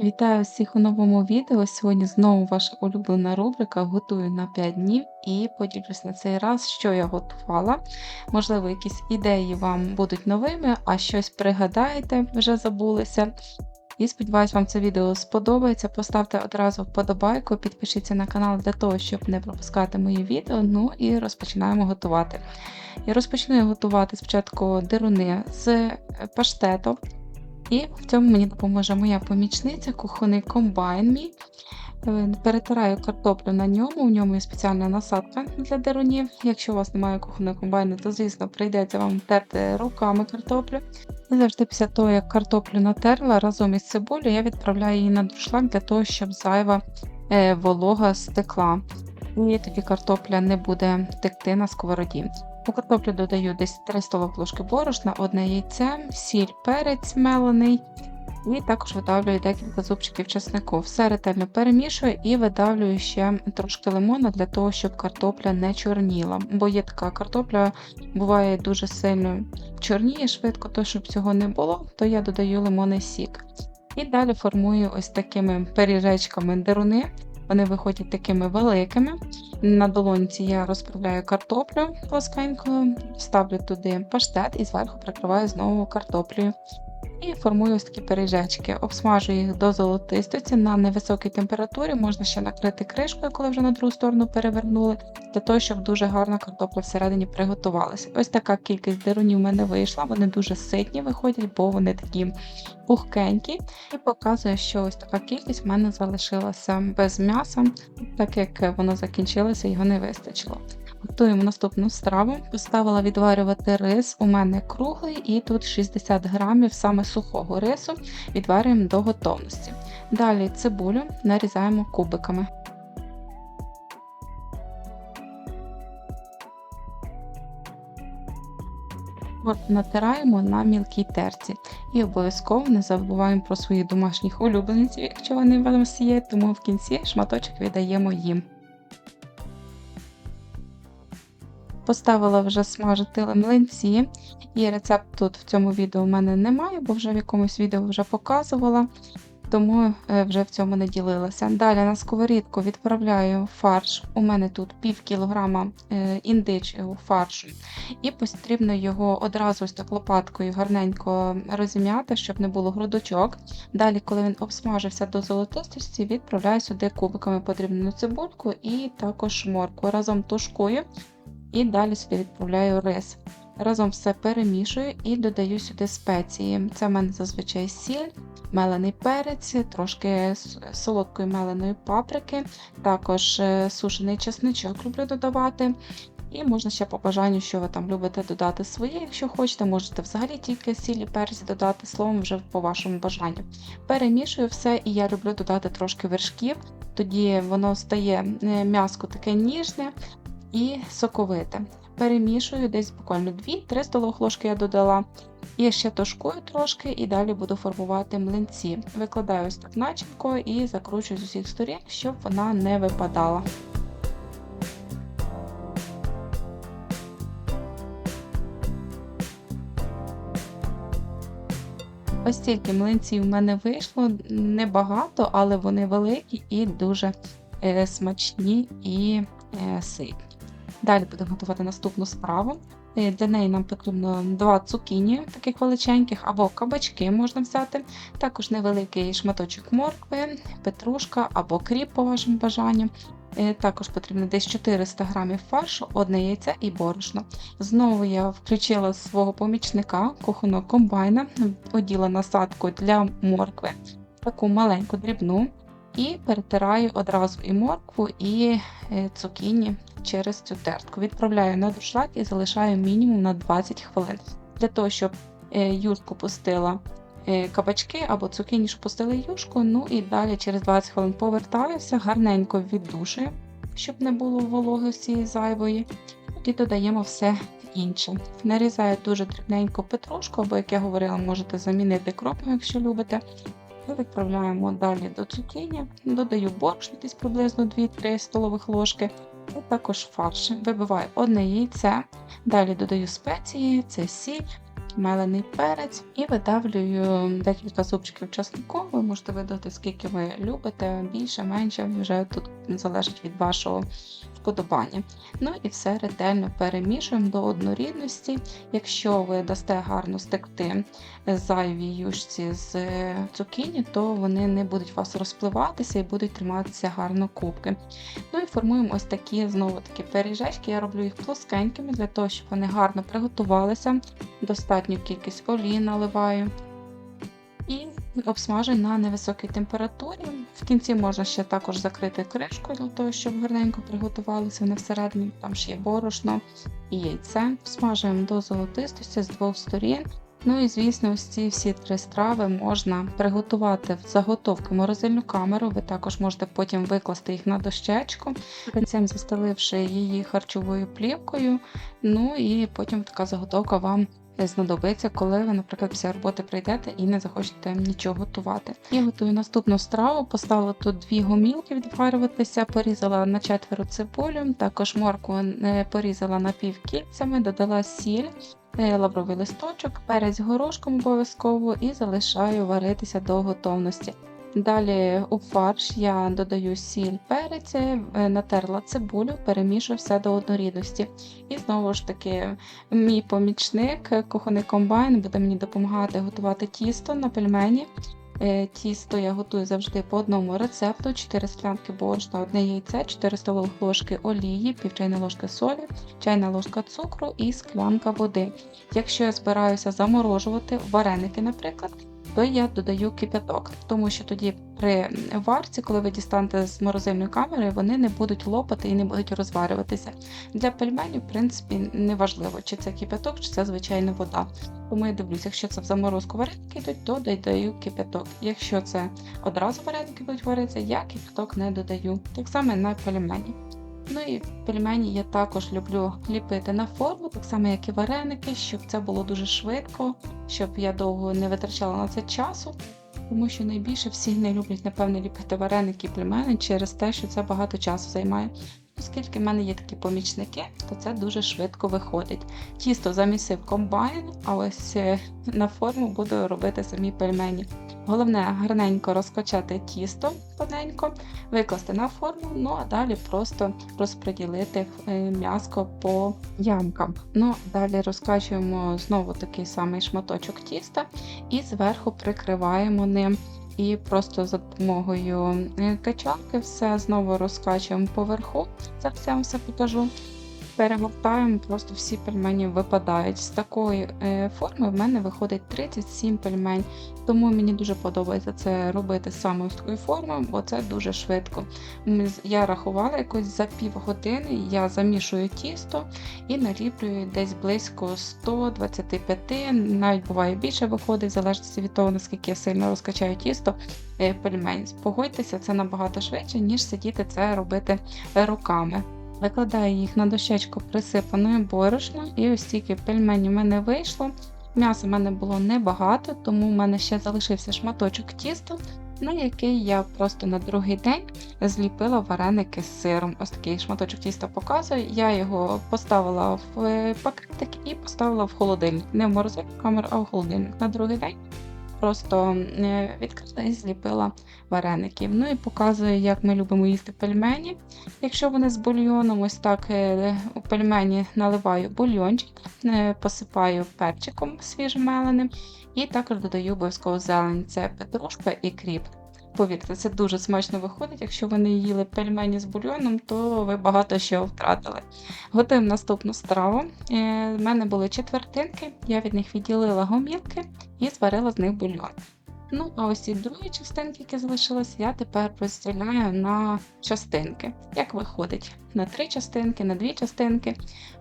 Вітаю всіх у новому відео. Сьогодні знову ваша улюблена рубрика Готую на 5 днів і поділюсь на цей раз, що я готувала. Можливо, якісь ідеї вам будуть новими, а щось пригадаєте, вже забулися. І сподіваюсь, вам це відео сподобається. Поставте одразу вподобайку, підпишіться на канал для того, щоб не пропускати мої відео. Ну і розпочинаємо готувати. Я розпочну готувати спочатку дируни з паштету. І в цьому мені допоможе моя помічниця, кухонний комбайн мій. Е, Перетираю картоплю на ньому, у ньому є спеціальна насадка для дерунів. Якщо у вас немає кухонного комбайну, то, звісно, прийдеться вам терти руками картоплю. І завжди після того, як картоплю натерла разом із цибулею, я відправляю її на друшлак для того, щоб зайва е, волога стекла. І тоді картопля не буде текти на сковороді. У картоплю додаю десь 3 столові ложки борошна, одне яйце, сіль, перець мелений. І також видавлюю декілька зубчиків чеснику. Все ретельно перемішую і видавлюю ще трошки лимона для того, щоб картопля не чорніла. Бо є така картопля, буває дуже сильно чорніє швидко, то щоб цього не було, то я додаю лимонний сік. І далі формую ось такими пиріжечками деруни. Вони виходять такими великими. На долонці я розправляю картоплю плоскенькою, ставлю туди паштет і зверху прикриваю знову картоплею. І формую ось такі пиріжечки. Обсмажую їх до золотистості на невисокій температурі. Можна ще накрити кришкою, коли вже на другу сторону перевернули, для того, щоб дуже гарно картопля всередині приготувалася. Ось така кількість дирунів в мене вийшла. Вони дуже ситні виходять, бо вони такі пухкенькі. І показує, що ось така кількість в мене залишилася без м'яса, так як воно закінчилося, його не вистачило. Готуємо наступну страву. Поставила відварювати рис. У мене круглий, і тут 60 грамів саме сухого рису відварюємо до готовності. Далі цибулю нарізаємо кубиками. Моркву натираємо на мілкій терці. І обов'язково не забуваємо про своїх домашніх улюбленців, якщо вони в нас є, тому в кінці шматочок віддаємо їм. Поставила вже смажити млинці, і рецепт тут в цьому відео у мене немає, бо вже в якомусь відео вже показувала, тому е, вже в цьому не ділилася. Далі на сковорідку відправляю фарш. У мене тут пів кілограма е, індичого фаршу, і потрібно його одразу ось так лопаткою гарненько розім'яти, щоб не було грудочок. Далі, коли він обсмажився до золотистості, відправляю сюди кубиками подрібнену цибульку і також морку. Разом тушкую. І далі сюди відправляю рис. Разом все перемішую і додаю сюди спеції. Це в мене зазвичай сіль, мелений перець, трошки солодкої меленої паприки, також е, сушений чесничок люблю додавати. І можна ще по бажанню, що ви там любите додати своє, якщо хочете, можете взагалі тільки сіль і перець додати, словом, вже по вашому бажанню. Перемішую все, і я люблю додати трошки вершків, тоді воно стає е, м'яско таке ніжне, і соковите. Перемішую десь буквально 2-3 столових ложки я додала. І ще тушкую трошки, і далі буду формувати млинці. Викладаю ось так начинку і закручую з усіх сторін, щоб вона не випадала. Ось тільки млинців в мене вийшло небагато, але вони великі і дуже е, смачні і е, ситні. Далі будемо готувати наступну страву. Е, для неї нам потрібно два цукіні, таких величеньких, або кабачки можна взяти. Також невеликий шматочок моркви, петрушка або кріп, по вашим бажанням. Е, також потрібно десь 400 г фаршу, одне яйце і борошно. Знову я включила свого помічника кухонного комбайна, оділа насадку для моркви, таку маленьку дрібну. І перетираю одразу і моркву, і е, цукіні через цю тертку. Відправляю на душлак і залишаю мінімум на 20 хвилин. Для того, щоб е, юшку пустила е, кабачки або цукіні, щоб пустили юшку. Ну і далі через 20 хвилин повертаюся, гарненько віддушую, щоб не було вологості зайвої. І додаємо все інше. Нарізаю дуже дрібненько петрушку, або, як я говорила, можете замінити кропом, якщо любите. І відправляємо далі до цукіні, додаю борщ десь приблизно 2-3 столових ложки, і також фарш. Вибиваю одне яйце, далі додаю спеції, це сіль, мелений перець і видавлюю декілька зубчиків часнику. Ви можете видати, скільки ви любите, більше, менше, вже тут залежить від вашого вподобання. Ну і все ретельно перемішуємо до однорідності. Якщо ви дасте гарно стекти зайві юшці з цукіні, то вони не будуть у вас розпливатися і будуть триматися гарно кубки. Ну і формуємо ось такі знову такі пиріжечки. Я роблю їх плоскенькими для того, щоб вони гарно приготувалися. Достатню кількість олії наливаю. І обсмажую на невисокій температурі. В кінці можна ще також закрити кришкою, для того, щоб гарненько приготувалися вони всередині, там ще є борошно і яйце. Смажуємо до золотистості з двох сторін. Ну і, звісно, ось ці всі три страви можна приготувати в заготовку морозильну камеру. Ви також можете потім викласти їх на дощечку, цим застеливши її харчовою плівкою. Ну і потім така заготовка вам знадобиться, коли ви, наприклад, після роботи прийдете і не захочете нічого готувати. Я готую наступну страву, поставила тут дві гомілки відварюватися, порізала на четверо цибулю, також моркву е, порізала напівкільцями, додала сіль. е, Лавровий листочок, перець горошком обов'язково і залишаю варитися до готовності. Далі у фарш я додаю сіль перець, е, натерла цибулю, перемішую все до однорідності. І знову ж таки, мій помічник, кухонний комбайн, буде мені допомагати готувати тісто на пельмені. Е, Тісто я готую завжди по одному рецепту: 4 склянки борошна, одне яйце, 4 столових ложки олії, пів чайної ложки солі, чайна ложка цукру і склянка води. Якщо я збираюся заморожувати вареники, наприклад, то я додаю кипяток, тому що тоді при варці, коли ви дістанете з морозильної камери, вони не будуть лопати і не будуть розварюватися. Для пельменів, в принципі, не важливо, чи це кипяток, чи це звичайна вода. Тому я дивлюся, якщо це в заморозку вареники йдуть, то додаю кипяток. Якщо це одразу вареники будуть варитися, я кипяток не додаю. Так само на пельмені. Ну і пельмені я також люблю ліпити на форму, так само, як і вареники, щоб це було дуже швидко, щоб я довго не витрачала на це часу. Тому що найбільше всі не люблять, напевне, ліпити вареники і пельмени через те, що це багато часу займає. Оскільки в мене є такі помічники, то це дуже швидко виходить. Тісто замісив комбайн, а ось е, на форму буду робити самі пельмені. Головне гарненько розкачати тісто тоненько, викласти на форму, ну а далі просто розподілити е, м'яско по ямкам. Ну, Далі розкачуємо знову такий самий шматочок тіста і зверху прикриваємо ним. І просто за допомогою качалки качанки все знову розкачуємо поверху. Зараз я вам все покажу. Перегортаємо, просто всі пельмені випадають. З такої е, форми в мене виходить 37 пельмень. Тому мені дуже подобається це робити саме з такої форми, бо це дуже швидко. Я рахувала якось за півгодини, я замішую тісто і наліплюю десь близько 125, навіть буває більше виходить, в залежності від того, наскільки я сильно розкачаю тісто е, пельмень. Погодьтеся, це набагато швидше, ніж сидіти це робити руками. Викладаю їх на дощечку присипаною борошном, і ось тільки пельмені в мене вийшло. М'яса в мене було небагато, тому в мене ще залишився шматочок тіста, на який я просто на другий день зліпила вареники з сиром. Ось такий шматочок тіста показую. Я його поставила в пакетик і поставила в холодильник. Не в морозильну камеру, а в холодильник на другий день просто відкрита відкрила і зліпила вареників. Ну і показую, як ми любимо їсти пельмені. Якщо вони з бульйоном, ось так е, у пельмені наливаю бульйончик, е, посипаю перчиком свіжмеленим і також додаю обов'язково зелень. Це петрушка і кріп. Повірте, це дуже смачно виходить. Якщо ви не їли пельмені з бульйоном, то ви багато що втратили. Готуємо наступну страву. У мене були четвертинки, я від них відділила гомілки і зварила з них бульйон. Ну, а ось ці другі частинки, які залишились, я тепер розділяю на частинки. Як виходить, на три частинки, на дві частинки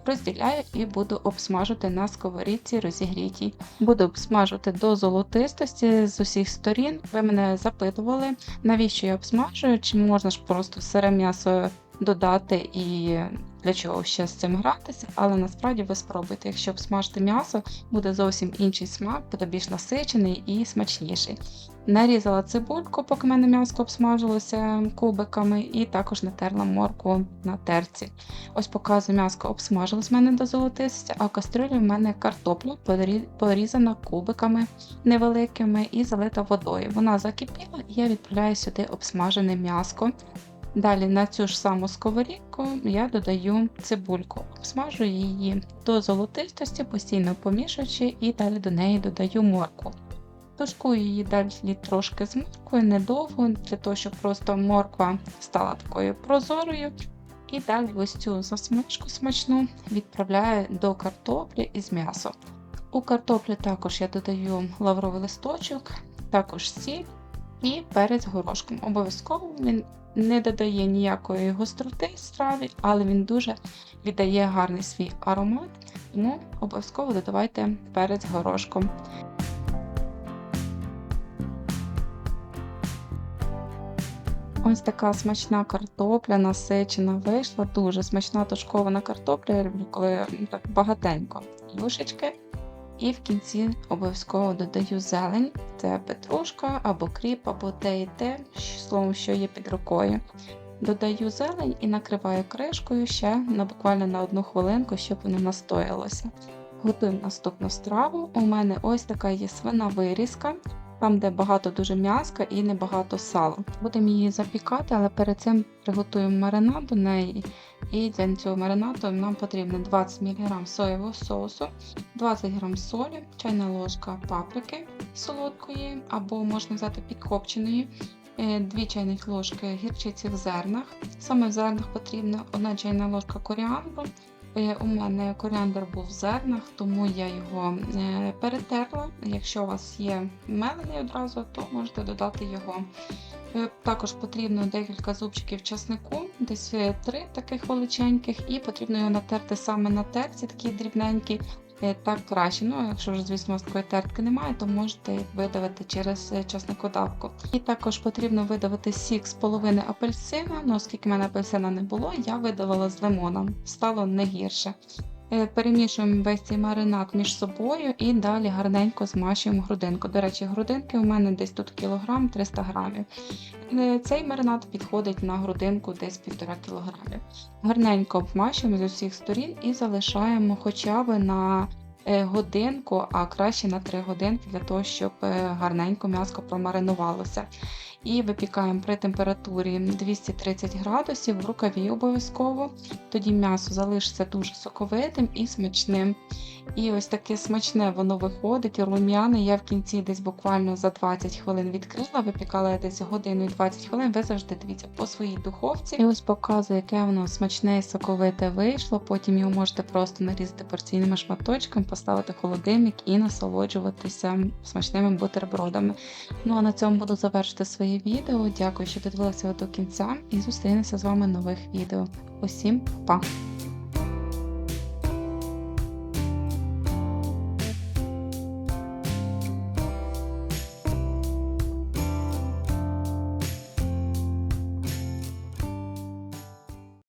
розділяю і буду обсмажувати на сковорідці розігрітій. Буду обсмажувати до золотистості з усіх сторін. Ви мене запитували, навіщо я обсмажую, чи можна ж просто сире м'ясо додати і для чого ще з цим гратися, але насправді ви спробуйте, якщо обсмажити м'ясо, буде зовсім інший смак, буде більш насичений і смачніший. Нарізала цибульку, поки в мене м'ясо обсмажилося кубиками, і також натерла моркву на терці. Ось показую, м'ясо обсмажилось в мене до золотистості, а в кастрюлі в мене картопля порізана кубиками невеликими і залита водою. Вона закипіла, і я відправляю сюди обсмажене м'ясо. Далі на цю ж саму сковорідку я додаю цибульку, обсмажу її до золотистості, постійно помішуючи, і далі до неї додаю моркву. Тушкую її далі трошки з морквою, недовго, для того, щоб просто морква стала такою прозорою. І далі ось цю засмажку смачну відправляю до картоплі із м'ясом. У картоплі також я додаю лавровий листочок, також сіль і перець горошком. Обов'язково він не додає ніякої гостроти страві, але він дуже віддає гарний свій аромат, тому обов'язково додавайте перець горошком. Ось така смачна картопля насичена вийшла. Дуже смачна тушкована картопля. Я люблю, коли ну, так багатенько юшечки. І в кінці обов'язково додаю зелень. Це петрушка або кріп, або те і те, словом, що є під рукою. Додаю зелень і накриваю кришкою ще на буквально на одну хвилинку, щоб воно настоялося. Готую наступну страву. У мене ось така є свина вирізка, там, де багато дуже м'яска і небагато сала. Будемо її запікати, але перед цим приготуємо маринад до неї. І для цього маринаду нам потрібно 20 мг соєвого соусу, 20 г солі, чайна ложка паприки солодкої, або можна взяти підкопченої, 2 чайних ложки гірчиці в зернах. Саме в зернах потрібна 1 чайна ложка коріандру. Е, У мене коріандр був в зернах, тому я його е, перетерла. Якщо у вас є мелений одразу, то можете додати його. Е, Також потрібно декілька зубчиків часнику, десь три таких величеньких, і потрібно його натерти саме на терці, такі дрібненькі. Е, Так краще. Ну, якщо ж, звісно, такої тертки немає, то можете видавити через е, часникодавку. І також потрібно видавити сік з половини апельсина. Ну, оскільки в мене апельсина не було, я видавила з лимоном. Стало не гірше. Е, Перемішуємо весь цей маринад між собою і далі гарненько змащуємо грудинку. До речі, грудинки у мене десь тут кілограм 300 грамів. Е, Цей маринад підходить на грудинку десь 1,5 кг. Гарненько обмащуємо з усіх сторін і залишаємо хоча б на е, годинку, а краще на 3 годинки, для того, щоб гарненько м'ясо промаринувалося. І випікаємо при температурі 230 градусів в рукаві обов'язково. Тоді м'ясо залишиться дуже соковитим і смачним. І ось таке смачне воно виходить, рум'яне. Я в кінці десь буквально за 20 хвилин відкрила, випікала я десь годину і 20 хвилин. Ви завжди дивіться по своїй духовці. І ось показую, яке воно смачне і соковите вийшло. Потім його можете просто нарізати порційними шматочками, поставити в холодильник і насолоджуватися смачними бутербродами. Ну а на цьому буду завершити відео. Дякую, що додивилися до кінця, і зустрінемося з вами в нових відео. Усім па!